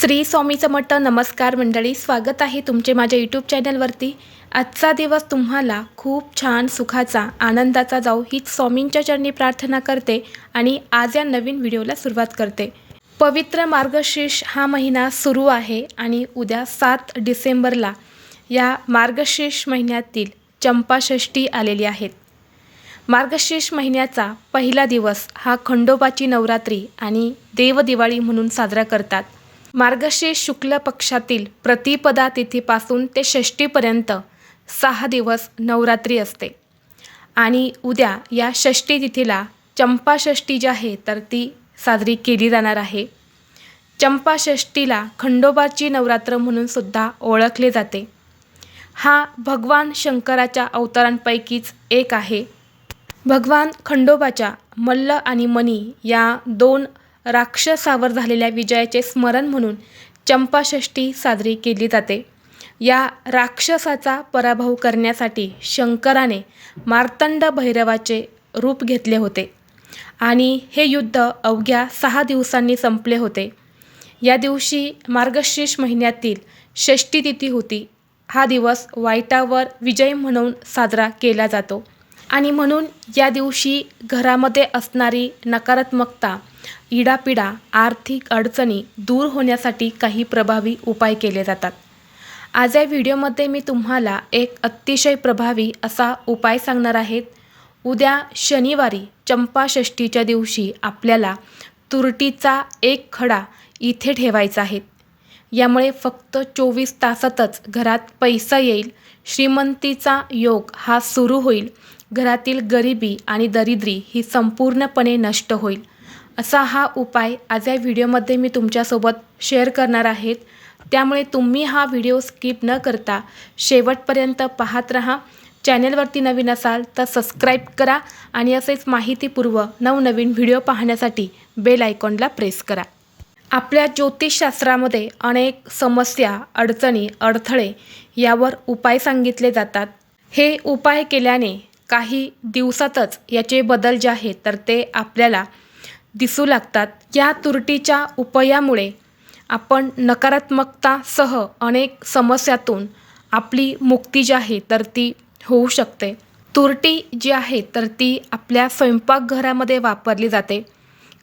श्री स्वामी समर्थ नमस्कार मंडळी स्वागत आहे तुमचे माझ्या यूट्यूब चॅनलवरती आजचा दिवस तुम्हाला खूप छान सुखाचा आनंदाचा जाऊ हीच स्वामींच्या चरणी प्रार्थना करते आणि आज या नवीन व्हिडिओला सुरुवात करते. पवित्र मार्गशीर्ष हा महिना सुरू आहे आणि उद्या सात डिसेंबरला या मार्गशीर्ष महिन्यातील चंपाषष्ठी आलेली आहेत. मार्गशीर्ष महिन्याचा पहिला दिवस हा खंडोबाची नवरात्री आणि देवदिवाळी म्हणून साजरा करतात. मार्गशीर्ष शुक्ल पक्षातील प्रतिपदा तिथीपासून ते षष्टीपर्यंत सहा दिवस नवरात्री असते. आणि उद्या या षष्टी तिथीला चंपाषष्ठी जी आहे तर ती साजरी केली जाणार आहे. चंपाषष्टीला खंडोबाची नवरात्र म्हणून सुद्धा ओळखले जाते. हा भगवान शंकराच्या अवतारांपैकीच एक आहे. भगवान खंडोबाच्या मल्ल आणि मणी या दोन राक्षसावर झालेल्या विजयाचे स्मरण म्हणून चंपाषष्ठी साजरी केली जाते. या राक्षसाचा पराभव करण्यासाठी शंकराने मार्तंड भैरवाचे रूप घेतले होते आणि हे युद्ध अवघ्या सहा दिवसांनी संपले होते. या दिवशी मार्गशीर्ष महिन्यातील षष्टी तिथी होती. हा दिवस वाईटावर विजय म्हणून साजरा केला जातो. आणि म्हणून या दिवशी घरामध्ये असणारी नकारात्मकता इडापिडा आर्थिक अडचणी दूर होण्यासाठी काही प्रभावी उपाय केले जातात. आज या व्हिडिओमध्ये मी तुम्हाला एक अतिशय प्रभावी असा उपाय सांगणार आहेत उद्या शनिवारी चंपाषष्ठीच्या दिवशी आपल्याला तुरटीचा एक खडा इथे ठेवायचा आहे. यामुळे फक्त चोवीस तासातच घरात पैसा येईल. श्रीमंतीचा योग हा सुरू होईल. घरातील गरिबी आणि दरिद्री ही संपूर्णपणे नष्ट होईल. असा हा उपाय आज या व्हिडिओमध्ये मी तुमच्यासोबत शेअर करणार आहेत. त्यामुळे तुम्ही हा व्हिडिओ स्किप न करता शेवटपर्यंत पाहत राहा. चॅनलवरती नवीन असाल तर सबस्क्राईब करा आणि असेच माहितीपूर्व नवनवीन व्हिडिओ पाहण्यासाठी बेल आयकॉनला प्रेस करा. आपल्या ज्योतिषशास्त्रामध्ये अनेक समस्या अडचणी अडथळे यावर उपाय सांगितले जातात. हे उपाय केल्याने काही दिवसातच याचे बदल जे आहेत तर ते आपल्याला दिसू लागतात. या तुरटीच्या उपायामुळे आपण नकारात्मकतासह अनेक समस्यातून आपली मुक्ती जी आहे तर ती होऊ शकते. तुरटी जी आहे तर ती आपल्या स्वयंपाकघरामध्ये वापरली जाते.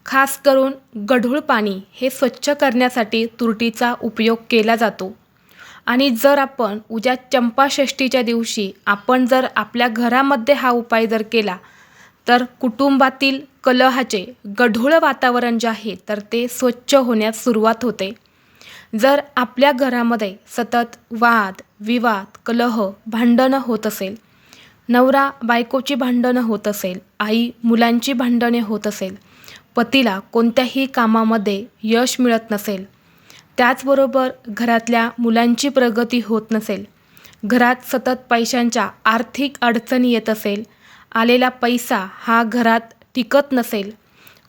खास करून गढूळ पाणी हे स्वच्छ करण्यासाठी तुरटीचा उपयोग केला जातो. आणि जर आपण उद्या चंपाषष्ठीच्या दिवशी आपण जर आपल्या घरामध्ये हा उपाय जर केला तर कुटुंबातील कलहाचे गढूळ वातावरण जे आहे तर ते स्वच्छ होण्यास सुरुवात होते. जर आपल्या घरामध्ये सतत वाद विवाद कलह भांडणं होत असेल नवरा बायकोची भांडणं होत असेल आई मुलांची भांडणे होत असेल पतीला कोणत्याही कामामध्ये यश मिळत नसेल त्याचबरोबर घरातल्या मुलांची प्रगती होत नसेल घरात सतत पैशांच्या आर्थिक अडचणी येत असेल आलेला पैसा हा घरात टिकत नसेल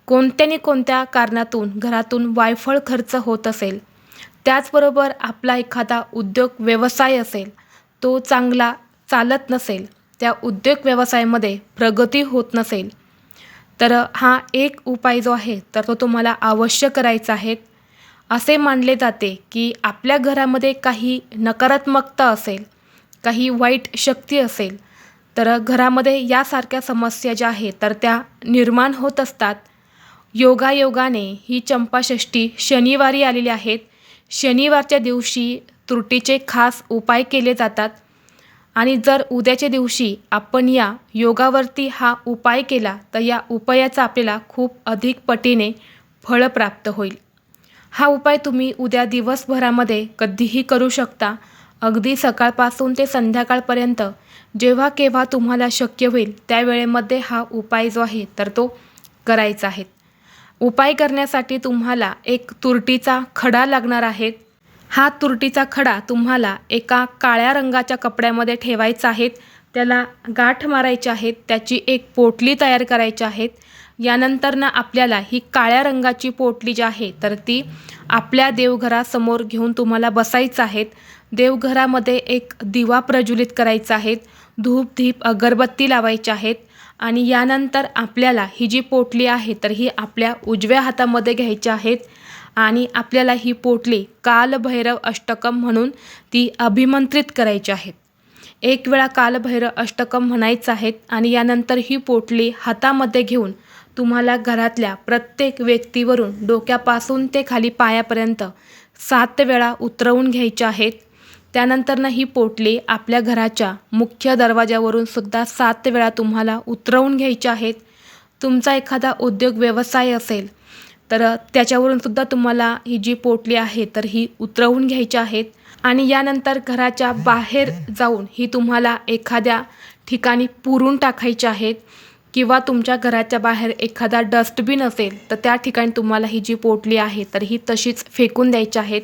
कोणत्याने कोणत्या कारणातून घरातून वायफळ खर्च होत असेल त्याचबरोबर आपला एखादा उद्योग व्यवसाय असेल तो चांगला चालत नसेल त्या उद्योग व्यवसायामध्ये प्रगती होत नसेल तर हा एक उपाय जो आहे तर तो तुम्हाला अवश्य करायचा आहे. असे मानले जाते की आपल्या घरामध्ये काही नकारात्मकता असेल काही वाईट शक्ती असेल तर घरामध्ये यासारख्या समस्या ज्या आहेत तर त्या निर्माण होत असतात. योगायोगाने ही चंपाषष्ठी शनिवारी आलेली आहेत. शनिवारच्या दिवशी त्रुटीचे खास उपाय केले जातात आणि जर उद्याच्या दिवशी आपण या योगावरती हा उपाय केला तर या उपायाचा आपल्याला खूप अधिक पटीने फळ प्राप्त होईल. हा उपाय तुम्ही उद्या दिवसभरामध्ये कधीही करू शकता. अगदी सकाळपासून ते संध्याकाळपर्यंत जेव्हा केव्हा तुम्हाला शक्य होईल त्या वेळेमध्ये हा उपाय जो आहे तर तो करायचा आहे. उपाय करण्यासाठी तुम्हाला एक तुरटीचा खडा लागणार आहे. हा तुरटीचा खडा तुम्हाला एका काळ्या रंगाच्या कपड्यामध्ये ठेवायचा आहे. त्याला गाठ मारायचे आहेत त्याची एक पोटली तयार करायची आहेत. यानंतर ना आपल्याला ही काळ्या रंगाची पोटली जी आहे तर ती आपल्या देवघरासमोर घेऊन तुम्हाला बसायचं आहेत. देवघरामध्ये एक दिवा प्रज्वलित करायचा आहेत धूप धीप अगरबत्ती लावायची आहेत आणि यानंतर आपल्याला ही जी पोटली आहे तर ही आपल्या उजव्या हातामध्ये घ्यायची आहेत आणि आपल्याला ही पोटली कालभैरव अष्टकम म्हणून ती अभिमंत्रित करायची आहेत एक वेळा कालभैरव अष्टकम म्हणायचं आहेत आणि यानंतर ही पोटली हातामध्ये घेऊन तुम्हाला घरातल्या प्रत्येक व्यक्तीवरून डोक्यापासून ते खाली पायापर्यंत सात वेळा उतरवून घ्यायच्या आहेत. त्यानंतरनं ही पोटली आपल्या घराच्या मुख्य दरवाजावरून सुद्धा सात वेळा तुम्हाला उतरवून घ्यायच्या आहेत. तुमचा एखादा उद्योग व्यवसाय असेल तर त्याच्यावरून सुद्धा तुम्हाला ही जी पोटली आहे तर ही उतरवून घ्यायची आहेत. आणि यानंतर घराच्या बाहेर जाऊन ही तुम्हाला एखाद्या ठिकाणी पुरून टाकायची आहेत किंवा तुमच्या घराच्या बाहेर एखादा डस्टबिन असेल तर त्या ठिकाणी तुम्हाला ही जी पोटली आहे तर ही तशीच फेकून द्यायची आहेत.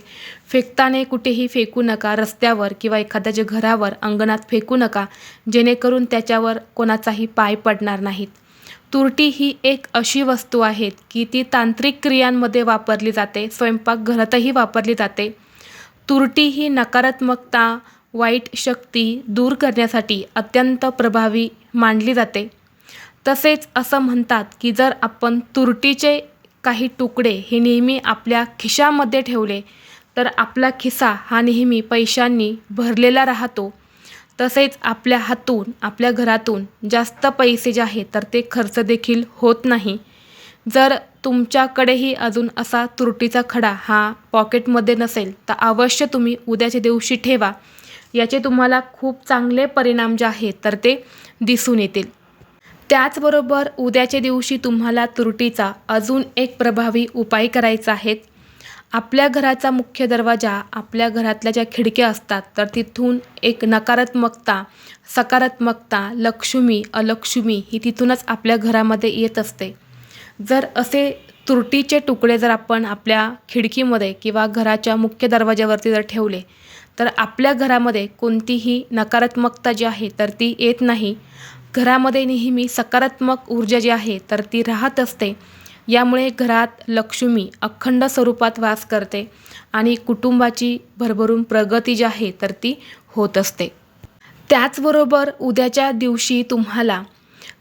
फेकताना कुठेही फेकू नका रस्त्यावर किंवा एखाद्याच्या घरावर अंगणात फेकू नका जेणेकरून त्याच्यावर कोणाचाही पाय पडणार नाहीत. तुरटी ही एक अशी वस्तू आहे की ती तांत्रिक क्रियांमध्ये वापरली जाते स्वयंपाकघरातही वापरली जाते. तुरटी ही नकारात्मकता वाईट शक्ती दूर करण्यासाठी अत्यंत प्रभावी मानली जाते. तसेच असं म्हणतात की जर आपण तुरटीचे काही तुकडे हे नेहमी आपल्या खिशामध्ये ठेवले तर आपला खिसा हा नेहमी पैशांनी भरलेला राहतो. तसेच आपल्या हातून आपल्या घरातून जास्त पैसे जे आहेत तर ते खर्च देखील होत नाही. जर तुमच्याकडेही अजून असा तुरटीचा खडा हा पॉकेटमध्ये नसेल तर अवश्य तुम्ही उद्याच्या दिवशी ठेवा. याचे तुम्हाला खूप चांगले परिणाम जे आहेत तर ते दिसून येतील. त्याचबरोबर उद्याच्या दिवशी तुम्हाला तुरटीचा अजून एक प्रभावी उपाय करायचा आहे. आपल्या घराचा मुख्य दरवाजा आपल्या घरातल्या ज्या खिडक्या असतात तर तिथून एक नकारात्मकता सकारात्मकता लक्ष्मी अलक्ष्मी ही तिथूनच आपल्या घरामध्ये येत असते. जर असे तुरटीचे तुकडे जर आपण आपल्या खिडकीमध्ये किंवा घराच्या मुख्य दरवाज्यावरती जर ठेवले तर आपल्या घरामध्ये कोणतीही नकारात्मकता जी आहे तर ती येत नाही. घरामध्ये नेहमी सकारात्मक ऊर्जा जी आहे तर ती राहत असते. यामुळे घरात लक्ष्मी अखंड स्वरूपात वास करते आणि कुटुंबाची भरभरून प्रगती जी आहे तर ती होत असते. त्याचबरोबर उद्याच्या दिवशी तुम्हाला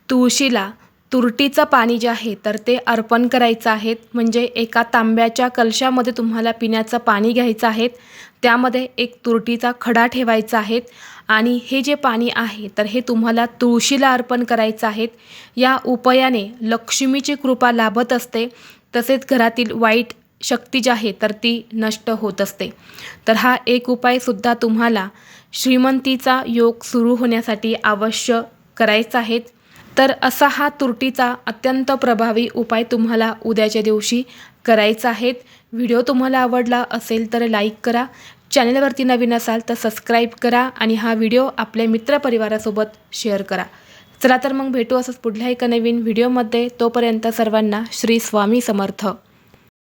तुळशीला तुरटीचं पाणी जे आहे तर ते अर्पण करायचं आहे. म्हणजे एका तांब्याच्या कलशामध्ये तुम्हाला पिण्याचं पाणी घ्यायचं आहे. त्यामध्ये एक तुरटीचा खडा ठेवायचा आहे. आणि हे जे पाणी आहे तर हे तुम्हाला तुळशीला अर्पण करायचं आहे. या उपायाने लक्ष्मीची कृपा लाभत असते. तसेच घरातील वाईट शक्ती जी आहे तर ती नष्ट होत असते. तर हा एक उपायसुद्धा तुम्हाला श्रीमंतीचा योग सुरू होण्यासाठी अवश्य करायचा आहेत तर असा हा तुरटीचा अत्यंत प्रभावी उपाय तुम्हाला उद्याच्या दिवशी करायचा आहेत व्हिडिओ तुम्हाला आवडला असेल तर लाईक करा. चॅनलवरती नवीन असाल तर सबस्क्राईब करा आणि हा व्हिडिओ आपल्या मित्रपरिवारासोबत शेअर करा. चला तर मग भेटू असंच पुढल्या एका नवीन व्हिडिओमध्ये. तोपर्यंत सर्वांना श्री स्वामी समर्थ.